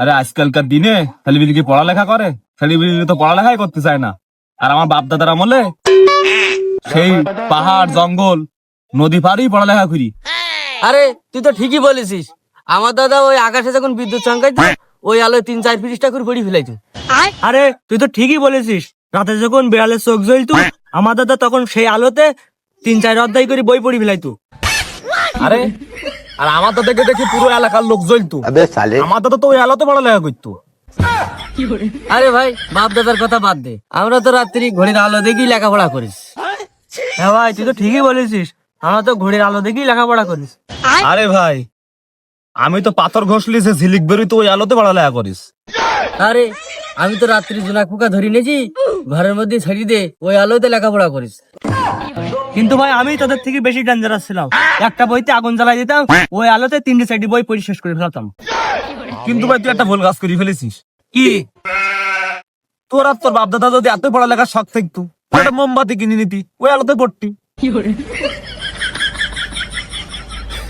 আরে আজকালকার দিনে ছেলেবিলি কি পড়ালেখা করে? ছেলেবিলি তো পড়ালেখাই করতে চায় না। আর আমার বাপ দাদার আমলে সেই পাহাড় জঙ্গল নদী পাড়েই পড়ালেখা করি। আরে তুই তো ঠিকই বলেছিস। আমার দাদা ওই আকাশে যখন বিদ্যুৎ চমকাইতো ওই আলোয় তিন চার পৃষ্ঠা করে পড়ি ফেলাইতো। আরে তুই তো ঠিকই বলেছিস। রাতে যখন বেড়ালের চোখ জ্বলতো আমার দাদা তখন সেই আলোতে তিন চার অধ্যায় করে বই পড়ি ফেলাইতো। আরে আর আমার তো দেখে দেখি পুরো এলাকার লোক জ্বলতো আমার দাদা তো ওই এলাকাতে বড় লেখা করতো। আরে ভাই বাপ দাদার কথা বাদ দে। আমরা তো রাত্রি ঘড়ির আলো দেখি লেখাপড়া করিস। হ্যাঁ ভাই তুই তো ঠিকই বলেছিস। আমরা তো ঘড়ির আলো দেখি লেখাপড়া করিস। আরে ভাই আমি তো পাথর ঘষলি সে ঝিলিক বেরোই তো ওই আলোতে বড় লেখা করিস। আরে আমি তো রাত্রি জোনাক পোকা ধরি নেছি ঘরের মধ্যে ছেড়ে দে ওই আলোতে লেখাপড়া করিস। কিন্তু ভাই আমি তাদের থেকে বেশি ডেঞ্জারাস ছিলাম। একটা বইতে আগুন জ্বালাই দিতাম ওই আলোতে তিনটে চারটি বই পড়ে শেষ করে ফেলতাম। কিন্তু ভাই তুই একটা ভুল কাজ করে ফেলেছিস। কি? তোর আর তোর বাপ দাদা যদি এত পড়ালেখার শখ থাকতো একটা মোমবাতি কিনে নিতি ওই আলোতে পড়তি।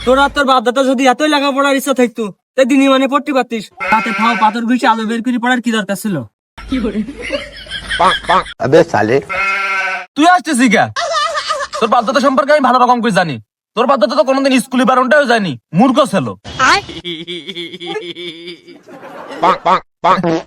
তোর আর তোর বাপ দাদা যদি এতই লেখাপড়ার ইচ্ছা থাকতো তাই দিনই মানে পড়তে পারতিস। তাতে ফাও পাথর ঘুষে আলো বের করে পড়ার কি দরকার ছিল? আবে সালে। তুই আসছিস গা তোর বাধ্যতা সম্পর্কে আমি ভালো রকম করে জানি। তোর বাধ্যতা তো কোনোদিন স্কুলে বারণটাও জানি মূর্খ ছিল।